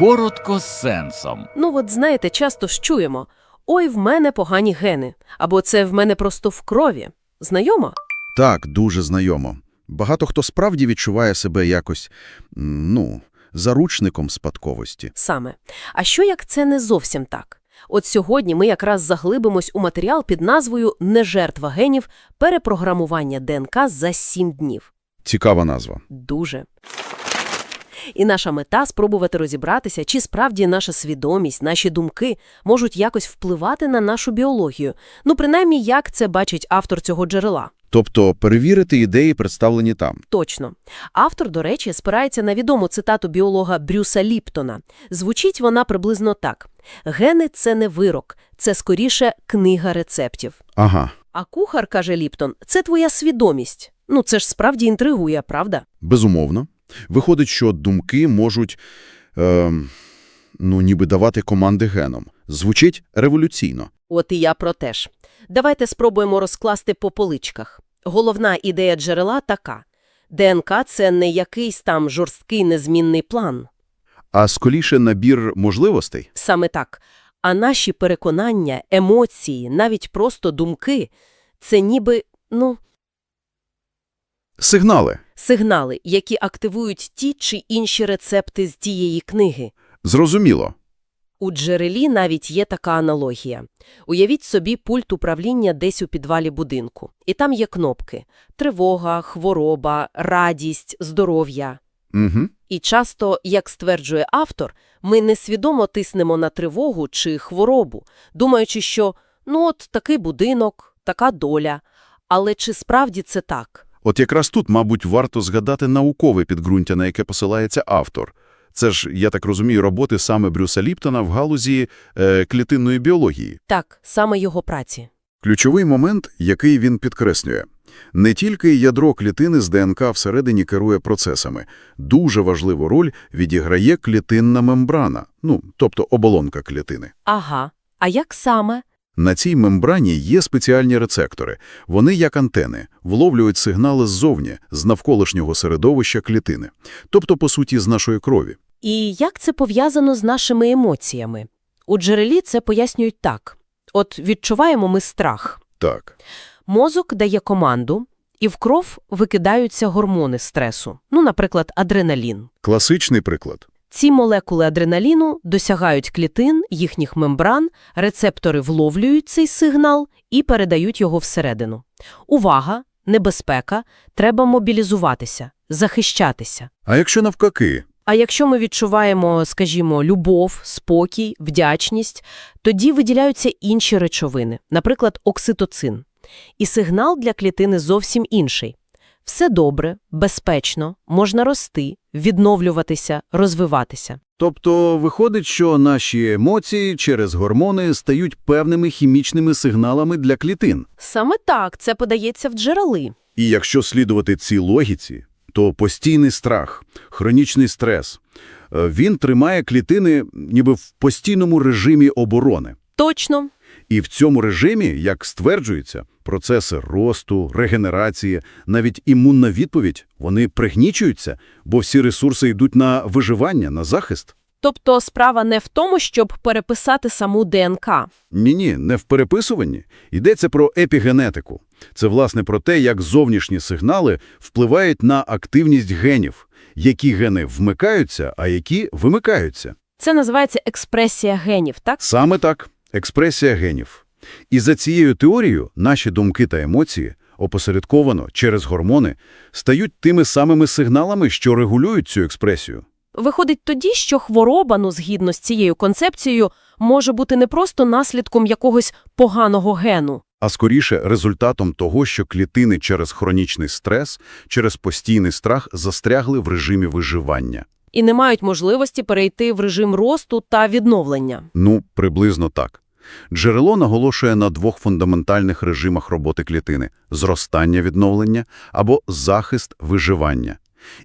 Коротко з сенсом. Ну, от знаєте, часто ж чуємо «Ой, в мене погані гени» або «Це в мене просто в крові». Знайомо? Так, дуже знайомо. Багато хто справді відчуває себе якось, ну, заручником спадковості. Саме. А що як це не зовсім так? От сьогодні ми якраз заглибимось у матеріал під назвою «Не жертва генів. Перепрограмування ДНК за 7 днів». Цікава назва. Дуже. І наша мета – спробувати розібратися, чи справді наша свідомість, наші думки можуть якось впливати на нашу біологію. Ну, принаймні, як це бачить автор цього джерела. Тобто перевірити ідеї, представлені там. Точно. Автор, до речі, спирається на відому цитату біолога Брюса Ліптона. Звучить вона приблизно так. «Гени – це не вирок, це скоріше книга рецептів». Ага, А кухар, каже Ліптон, це твоя свідомість. Ну, це ж справді інтригує, правда? безумовно. Виходить, що думки можуть, е, ну, ніби давати команди геном. Звучить революційно. От і я про те ж. Давайте спробуємо розкласти по поличках. Головна ідея джерела така. ДНК – це не якийсь там жорсткий незмінний план. А скоріше набір можливостей? Саме так. А наші переконання, емоції, навіть просто думки – це ніби, ну, Сигнали. Сигнали, які активують ті чи інші рецепти з тієї книги. Зрозуміло. У джерелі навіть є така аналогія. Уявіть собі пульт управління десь у підвалі будинку. І там є кнопки – тривога, хвороба, радість, здоров'я. Угу. І часто, як стверджує автор, ми несвідомо тиснемо на тривогу чи хворобу, думаючи, що ну от такий будинок, така доля. Але чи справді це так? От якраз тут, мабуть, варто згадати наукове підґрунтя, на яке посилається автор. Це ж, я так розумію, роботи саме Брюса Ліптона в галузі е, клітинної біології. Так, саме його праці. Ключовий момент, який він підкреслює. Не тільки ядро клітини з ДНК всередині керує процесами. Дуже важливу роль відіграє клітинна мембрана, ну, тобто оболонка клітини. Ага. А як саме? На цій мембрані є спеціальні рецептори. Вони, як антени, вловлюють сигнали ззовні, з навколишнього середовища клітини. Тобто, по суті, з нашої крові. І як це пов'язано з нашими емоціями? У джерелі це пояснюють так. От відчуваємо ми страх. Так. Мозок дає команду, і в кров викидаються гормони стресу, ну, наприклад, адреналін. Класичний приклад. Ці молекули адреналіну досягають клітин, їхніх мембран, рецептори вловлюють цей сигнал і передають його всередину. Увага, небезпека, треба мобілізуватися, захищатися. А якщо навпаки? А якщо ми відчуваємо, скажімо, любов, спокій, вдячність, тоді виділяються інші речовини, наприклад, окситоцин. І сигнал для клітини зовсім інший. Все добре, безпечно, можна рости, відновлюватися, розвиватися. Тобто виходить, що наші емоції через гормони стають певними хімічними сигналами для клітин. Саме так це подається в джерели. І якщо слідувати цій логіці, то постійний страх, хронічний стрес, е, він тримає клітини ніби в постійному режимі оборони. Точно. І в цьому режимі, як стверджується, процеси росту, регенерації, навіть імунна відповідь, вони пригнічуються, бо всі ресурси йдуть на виживання, на захист. Тобто справа не в тому, щоб переписати саму ДНК. Ні-ні, не в переписуванні. Йдеться про епігенетику. Це, власне, про те, як зовнішні сигнали впливають на активність генів, які гени вмикаються, а які вимикаються. Це називається експресія генів, так? Саме так. Експресія генів. І за цією теорією наші думки та емоції, опосередковано через гормони, стають тими самими сигналами, що регулюють цю експресію. Виходить тоді, що хвороба, ну, згідно з цією концепцією, може бути не просто наслідком якогось поганого гену. А скоріше результатом того, що клітини через хронічний стрес, через постійний страх застрягли в режимі виживання. І не мають можливості перейти в режим росту та відновлення. Ну, приблизно так. Джерело наголошує на двох фундаментальних режимах роботи клітини – зростання відновлення або захист виживання.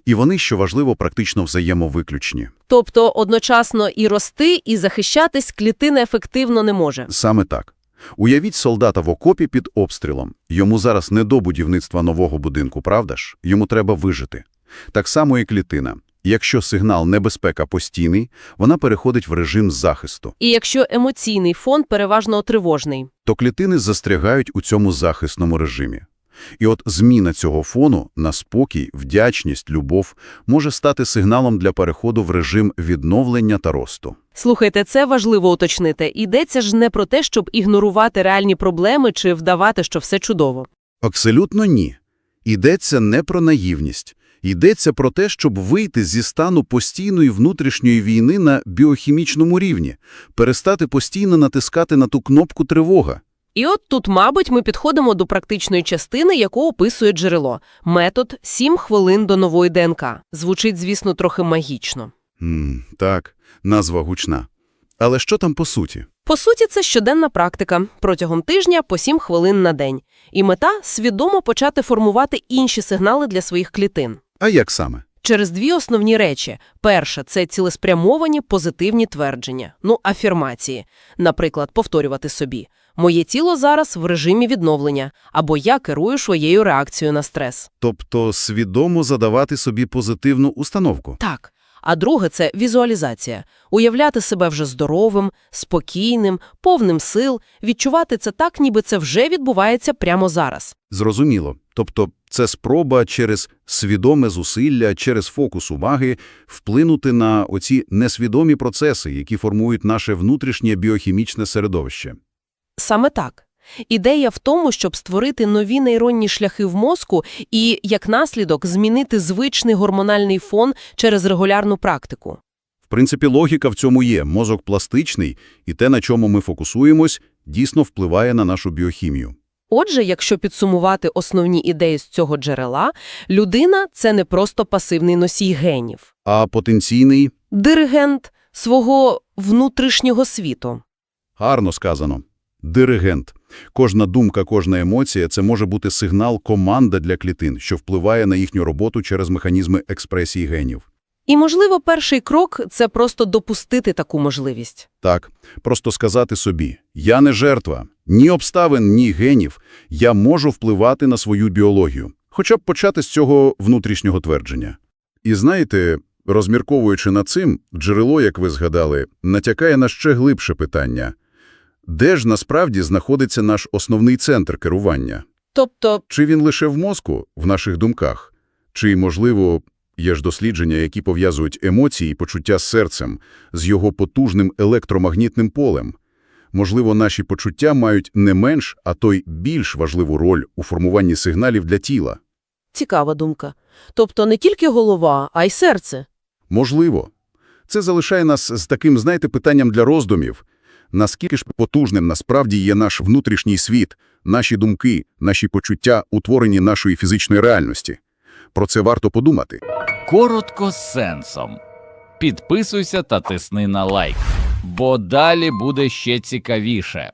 І вони, що важливо, практично взаємовиключні. Тобто одночасно і рости, і захищатись клітина ефективно не може. Саме так. Уявіть солдата в окопі під обстрілом. Йому зараз не до будівництва нового будинку, правда ж? Йому треба вижити. Так само і клітина. Якщо сигнал небезпека постійний, вона переходить в режим захисту. І якщо емоційний фон переважно тривожний. то клітини застрягають у цьому захисному режимі. І от зміна цього фону на спокій, вдячність, любов може стати сигналом для переходу в режим відновлення та росту. Слухайте, це важливо уточнити. Йдеться ж не про те, щоб ігнорувати реальні проблеми чи вдавати, що все чудово. Абсолютно ні. Йдеться не про наївність. Йдеться про те, щоб вийти зі стану постійної внутрішньої війни на біохімічному рівні, перестати постійно натискати на ту кнопку тривога. І от тут, мабуть, ми підходимо до практичної частини, яку описує джерело. Метод «7 хвилин до нової ДНК». Звучить, звісно, трохи магічно. М, так, назва гучна. Але що там по суті? По суті, це щоденна практика. Протягом тижня по 7 хвилин на день. І мета – свідомо почати формувати інші сигнали для своїх клітин. А як саме? Через дві основні речі. Перше – це цілеспрямовані позитивні твердження, ну, афірмації. Наприклад, повторювати собі «Моє тіло зараз в режимі відновлення» або «Я керую своєю реакцією на стрес». Тобто свідомо задавати собі позитивну установку. Так. А друге – це візуалізація. Уявляти себе вже здоровим, спокійним, повним сил, відчувати це так, ніби це вже відбувається прямо зараз. Зрозуміло. Тобто це спроба через свідоме зусилля, через фокус уваги вплинути на оці несвідомі процеси, які формують наше внутрішнє біохімічне середовище. Саме так. Ідея в тому, щоб створити нові нейронні шляхи в мозку і, як наслідок, змінити звичний гормональний фон через регулярну практику. В принципі, логіка в цьому є. Мозок пластичний, і те, на чому ми фокусуємось, дійсно впливає на нашу біохімію. Отже, якщо підсумувати основні ідеї з цього джерела, людина – це не просто пасивний носій генів. А потенційний – Диригент свого внутрішнього світу. гарно сказано. Диригент. Кожна думка, кожна емоція – це може бути сигнал команда для клітин, що впливає на їхню роботу через механізми експресії генів. І, можливо, перший крок – це просто допустити таку можливість. Так, просто сказати собі «я не жертва, ні обставин, ні генів, я можу впливати на свою біологію». Хоча б почати з цього внутрішнього твердження. І знаєте, розмірковуючи над цим, джерело, як ви згадали, натякає на ще глибше питання. Де ж насправді знаходиться наш основний центр керування? Тобто, Чи він лише в мозку, в наших думках? Чи, можливо, є ж дослідження, які пов'язують емоції і почуття з серцем, з його потужним електромагнітним полем? Можливо, наші почуття мають не менш, а то й більш важливу роль у формуванні сигналів для тіла? цікава думка. Тобто не тільки голова, а й серце. Можливо. Це залишає нас з таким, знаєте, питанням для роздумів. Наскільки ж потужним насправді є наш внутрішній світ, наші думки, наші почуття, утворені нашої фізичної реальності? Про це варто подумати. Коротко сенсом. Підписуйся та тисни на лайк, бо далі буде ще цікавіше.